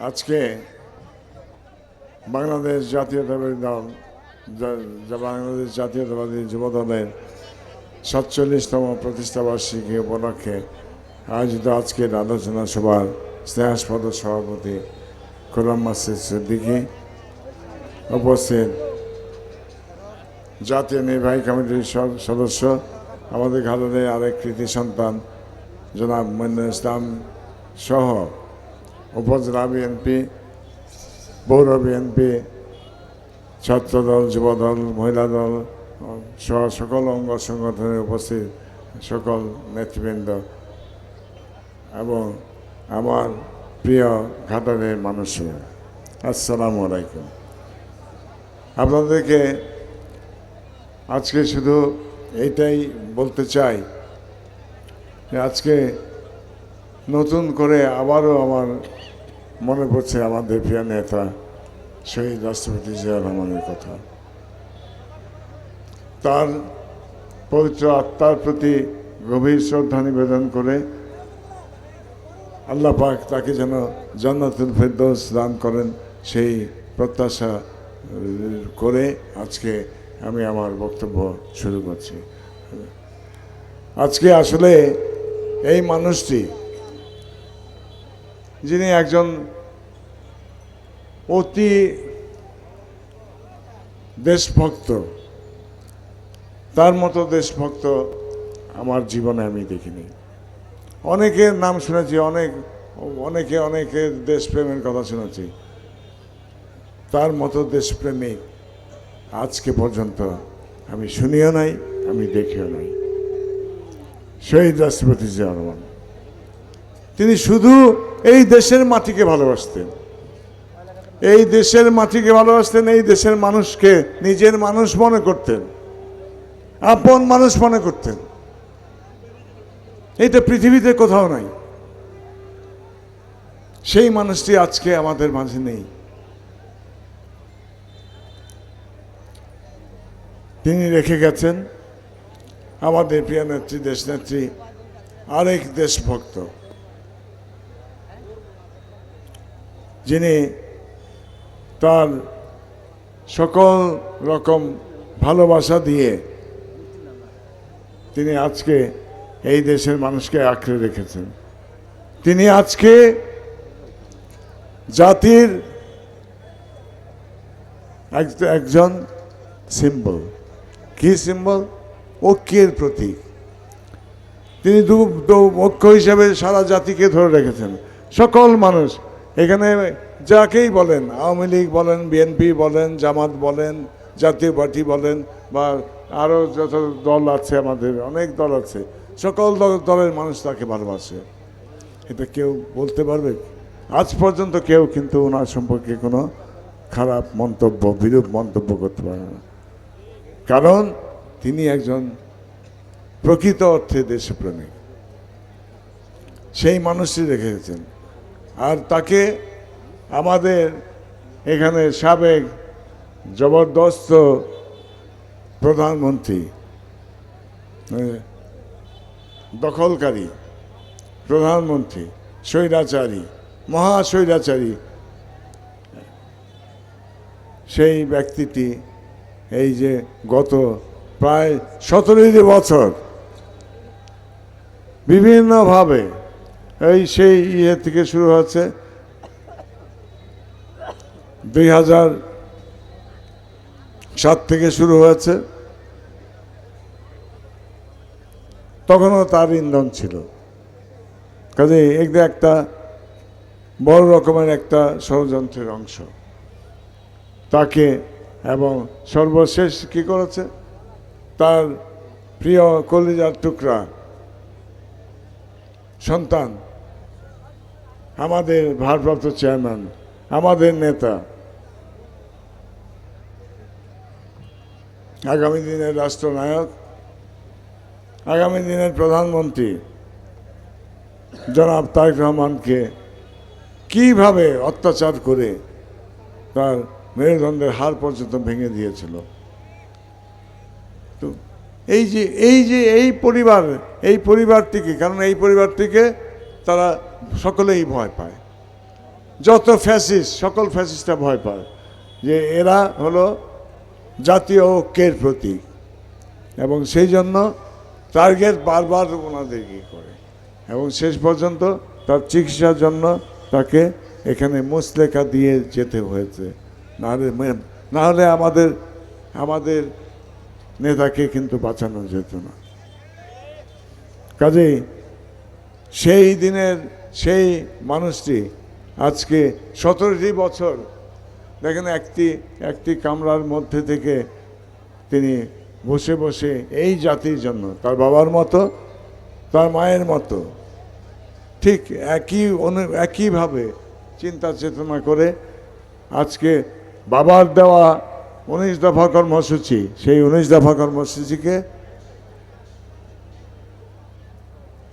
আজকে বাংলাদেশ জাতীয়তাবাদী দল বাংলাদেশ জাতীয়তাবাদী যুব দলের সাতচল্লিশতম প্রতিষ্ঠাবার্ষিকী উপলক্ষে আয়োজিত আজকের আলোচনা সভার স্নেহাস্পদ সভাপতি গোলাম মাসিদ সিদ্দিকী উপস্থিত। জাতীয় নির্বাহী কমিটির স- সদস্য, আমাদের ঘাটলের আরেক কৃতি সন্তান জনাব মইনুল ইসলাম সহ উপজেলা বিএনপি, পৌর বিএনপি, ছাত্রদল, যুবদল মহিলা দল সহ সকল অঙ্গ সংগঠনের উপস্থিত সকল নেতৃবৃন্দ এবং আমার প্রিয় ঘাটালের মানুষরা। আসসালামু আলাইকুম। আপনাদেরকে আজকে শুধু এইটাই বলতে চাই আজকে নতুন করে আবারও আমার মনে পড়ছে আমাদের প্রিয় নেতা শহীদ রাষ্ট্রপতি জিয়া রহমানের কথা। তার পবিত্র আত্মার প্রতি গভীর শ্রদ্ধা নিবেদন করে আল্লাহ পাক তাকে যেন জান্নাতুল ফেরদৌস দান করেন সেই প্রত্যাশা করে আজকে আমি আমার বক্তব্য শুরু করছি। আজকে আসলে এই মানুষটি যিনি একজন অতি দেশভক্ত, তার মতো দেশভক্ত আমার জীবনে আমি দেখিনি। অনেকের নাম শুনেছি, অনেক, অনেকে অনেকের দেশপ্রেমের কথা শুনেছি। তার মতো দেশপ্রেমিক আজকে পর্যন্ত আমি শুনিও নাই, আমি দেখিও নাই। শহীদ রাষ্ট্রপতি জিয়া তিনি শুধু এই দেশের মাটিকে ভালোবাসতেন। এই দেশের মাটিকে ভালোবাসতেন, এই দেশের মানুষকে নিজের মানুষ মনে করতেন, আপন মানুষ মনে করতেন। এটা পৃথিবীতে কোথাও নাই। সেই মানুষটি আজকে আমাদের মাঝে নেই। তিনি রেখে গেছেন আমাদের প্রিয় নেত্রী, দেশনেত্রী, আরেক দেশভক্ত। যিনি তার সকল রকম ভালোবাসা দিয়ে তিনি আজকে এই দেশের মানুষকে আঁকড়ে রেখেছেন। তিনি আজকে জাতির এক- একজন সিম্বল কি সিম্বল ঐক্যের প্রতীক। তিনি দু- ঐক্য হিসেবে সারা জাতিকে ধরে রেখেছেন। সকল মানুষ এখানে যাকেই বলেন, আওয়ামী লীগ বলেন বিএনপি বলেন, জামাত বলেন, জাতীয় পার্টি বলেন, বা আরও যত দল আছে আমাদের, অনেক দল আছে, সকল দল- দলের মানুষ তাকে ভালোবাসে। এটা কেউ বলতে পারবে? আজ পর্যন্ত কেউ কিন্তু ওনার সম্পর্কে কোনো খারাপ মন্তব্য, বিরূপ মন্তব্য করতে পারে না। কারণ তিনি একজন প্রকৃত অর্থে দেশপ্রেমিক। সেই মানুষটি রেখেছেন আর তাকে আমাদের এখানে সাবেক জবরদস্ত প্রধানমন্ত্রী মানে দখলকারী প্রধানমন্ত্রী, স্বৈরাচারী, মহাস্বৈরাচারী, সেই ব্যক্তিটি এই যে গত প্রায় সতেরোটি বছর বিভিন্নভাবে এই সেই ইয়ে থেকে শুরু হচ্ছে দুই হাজার সাত থেকে শুরু হয়েছে। তখনও তার ইন্ধন ছিল। কাজে এগুলো একটা বড় রকমের একটা ষড়যন্ত্রের অংশ। তাকে এবং সর্বশেষ কি করেছে? তার প্রিয় কলিজার টুকরা, সন্তান। আমাদের ভারপ্রাপ্ত চেয়ারম্যান, আমাদের নেতা। আগামী দিনের রাষ্ট্রনায়ক, আগামী দিনের প্রধানমন্ত্রী, জনাব তারেক রহমানকে কীভাবে অত্যাচার করে তার মেরুদণ্ডের হার পর্যন্ত ভেঙে দিয়েছিল। তো এই যে এই যে, এই পরিবার, এই পরিবারটিকে, কারণ এই পরিবারটিকে তারা সকলেই ভয় পায়। যত ফ্যাসিস্ট সকল ফ্যাসিস্টরা ভয় পায় যে এরা হলো জাতীয় ঐক্যের প্রতীক এবং সেই জন্য টার্গেট বারবার ওনাদেরকে করে এবং শেষ পর্যন্ত তার চিকিৎসার জন্য তাকে এখানে মুসলেখা দিয়ে যেতে হয়েছে। নাহলে নাহলে আমাদের আমাদের নেতাকে কিন্তু বাঁচানো যেত না। কাজেই সেই দিনের সেই মানুষটি আজকে সতেরোটি বছর দেখেন একটি একটি কামরার মধ্যে থেকে তিনি বসে বসে এই জাতির জন্য, তার বাবার মতো, তার মায়ের মতো, ঠিক একই অনু- একইভাবে চিন্তা চেতনা করে আজকে বাবার দেওয়া উনিশ দফা কর্মসূচি, সেই উনিশ দফা কর্মসূচিকে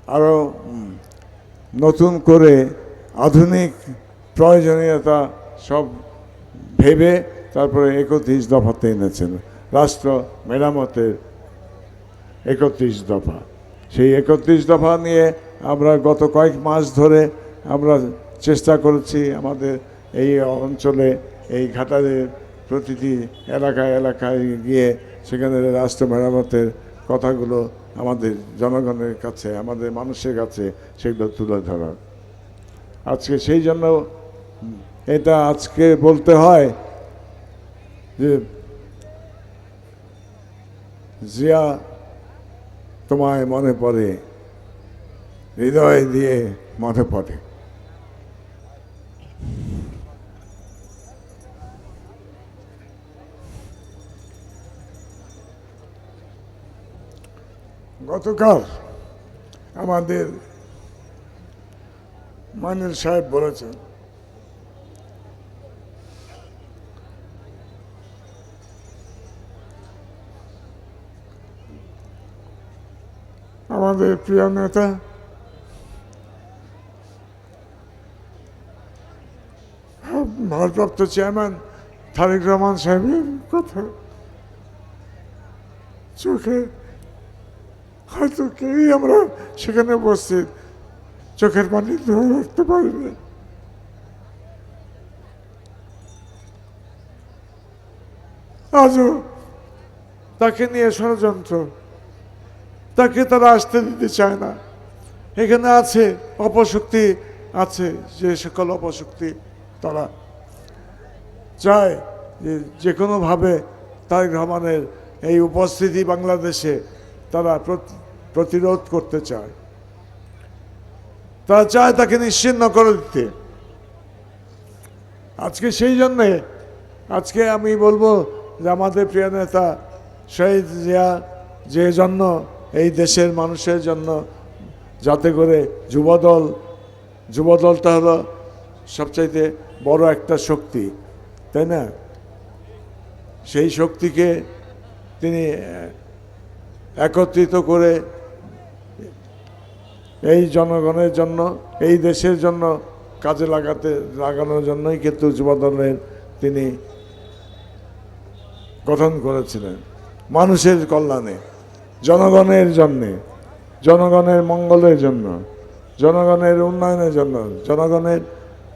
আরও নতুন করে আধুনিক প্রয়োজনীয়তা সব ভেবে তারপরে একত্রিশ দফাতে এনেছেন। রাষ্ট্র মেরামতের একত্রিশ দফা। সেই একত্রিশ দফা নিয়ে আমরা গত কয়েক মাস ধরে আমরা চেষ্টা করেছি আমাদের এই অঞ্চলে, এই ঘাটালের প্রতিটি এলাকায় এলাকায় গিয়ে সেখানে রাষ্ট্র মেরামতের কথাগুলো আমাদের জনগণের কাছে, আমাদের মানুষের কাছে সেগুলো তুলে ধরার। আজকে সেই জন্য এটা আজকে বলতে হয় যে, জিয়া তোমায় মনে পড়ে, হৃদয় দিয়ে মনে পড়ে। গতকাল আমাদের মানিল সাহেব বলেছেন, আমাদের প্রিয় নেতা ভারপ্রাপ্ত চেয়ারম্যান তারেক রহমান সাহেবের কথা চোখে হয়তো কেউই আমরা সেখানে উপস্থিত। চোখের পানি ধরে রাখতে পারিনি। আজও তাকে নিয়ে ষড়যন্ত্র। তাকে তারা আসতে দিতে চায় না। এখানে আছে, অপশক্তি আছে, যে সকল অপশক্তি তারা চায় যে যে কোনোভাবে তারেক রহমানের এই উপস্থিতি বাংলাদেশে তারা প্রতিরোধ করতে চায়। তারা চায় তাকে নিশ্চিন্ন করে দিতে। আজকে সেই জন্যে আজকে আমি বলব যে আমাদের প্রিয় নেতা শহীদ জিয়া যে জন্য এই দেশের মানুষের জন্য যাতে করে যুবদল, যুবদলটা হলো সবচাইতে বড় একটা শক্তি, তাই না? সেই শক্তিকে তিনি একত্রিত করে এই জনগণের জন্য, এই দেশের জন্য, কাজে লাগাতে, লাগানোর জন্যই কিন্তু যুবদলের তিনি গঠন করেছিলেন। মানুষের কল্যাণে, জনগণের জন্যে, জনগণের মঙ্গলের জন্য, জনগণের উন্নয়নের জন্য, জনগণের,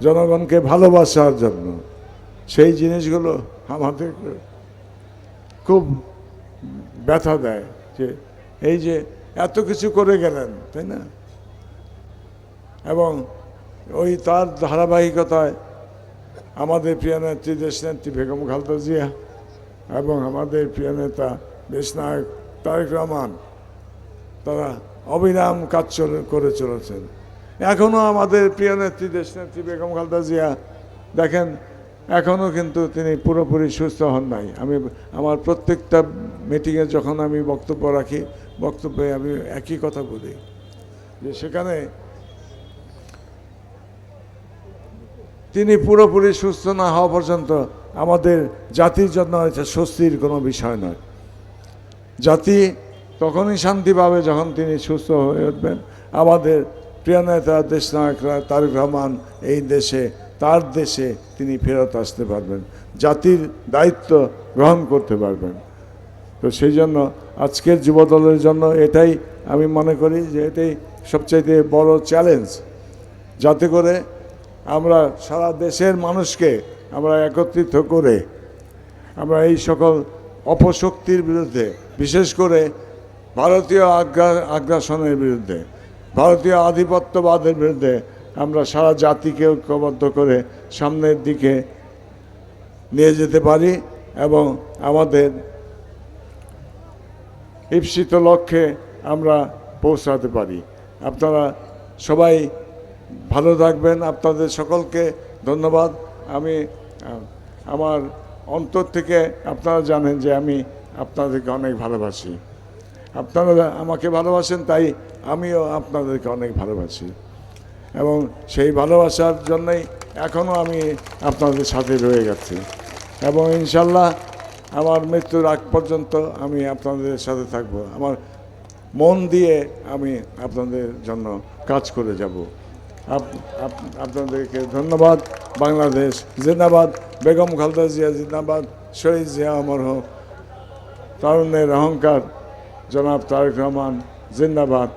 জনগণকে ভালোবাসার জন্য। সেই জিনিসগুলো আমাদের খুব ব্যথা দেয় যে, এই যে এত কিছু করে গেলেন, তাই না? এবং ওই তার ধারাবাহিকতায় আমাদের প্রিয় নেত্রী দেশনেত্রী বেগম খালেদা জিয়া এবং আমাদের প্রিয় নেতা দেশনায়ক তারেক রহমান, তারা অবিরাম কাজ করে চলেছেন। এখনও আমাদের প্রিয় নেত্রী দেশনেত্রী বেগম খালেদা জিয়া, দেখেন এখনও কিন্তু তিনি পুরোপুরি সুস্থ হন নাই। আমি, আমার প্রত্যেকটা মিটিংয়ে যখন আমি বক্তব্য রাখি, বক্তব্যে আমি একই কথা বলি যে সেখানে তিনি পুরোপুরি সুস্থ না হওয়া পর্যন্ত আমাদের জাতির জন্য এটা স্বস্তির কোনো বিষয় নয়। জাতি তখনই শান্তি পাবে যখন তিনি সুস্থ হয়ে উঠবেন। আমাদের প্রিয় নেতা, দেশ নায়করা, তারেক রহমান এই দেশে, তার দেশে তিনি ফেরত আসতে পারবেন। জাতির দায়িত্ব গ্রহণ করতে পারবেন। তো সেই জন্য আজকের যুবদলের জন্য এটাই আমি মনে করি যে এটাই সবচাইতে বড় চ্যালেঞ্জ যাতে করে আমরা সারা দেশের মানুষকে আমরা একত্রিত করে আমরা এই সকল অপশক্তির বিরুদ্ধে, বিশেষ করে ভারতীয় আগ্রা আগ্রাসনের বিরুদ্ধে, ভারতীয় আধিপত্যবাদের বিরুদ্ধে আমরা সারা জাতিকে ঐক্যবদ্ধ করে সামনের দিকে নিয়ে যেতে পারি এবং আমাদের ঈপ্সিত লক্ষ্যে আমরা পৌঁছাতে পারি। আপনারা সবাই ভালো থাকবেন। আপনাদের সকলকে ধন্যবাদ। আমি আমার অন্তর থেকে আপনারা জানেন যে আমি আপনাদেরকে অনেক ভালোবাসি। আপনারা আমাকে ভালোবাসেন, তাই আমিও আপনাদেরকে অনেক ভালোবাসি। এবং সেই ভালোবাসার জন্যই এখনও আমি আপনাদের সাথে রয়ে গেছি। এবং ইনশাল্লাহ আমার মৃত্যুর আগ পর্যন্ত আমি আপনাদের সাথে থাকব। আমার মন দিয়ে আমি আপনাদের জন্য কাজ করে যাব। আপনাদেরকে ধন্যবাদ। বাংলাদেশ জিন্দাবাদ। বেগম খালদা জিয়া জিন্দাবাদ। শহীদ জিয়া অমর হোক। তরুণের অহংকার, জনাব তারেক রহমান জিন্দাবাদ।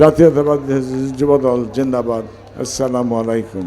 জাতীয়তাবাদী যুবদল জিন্দাবাদ। আসসালামু আলাইকুম।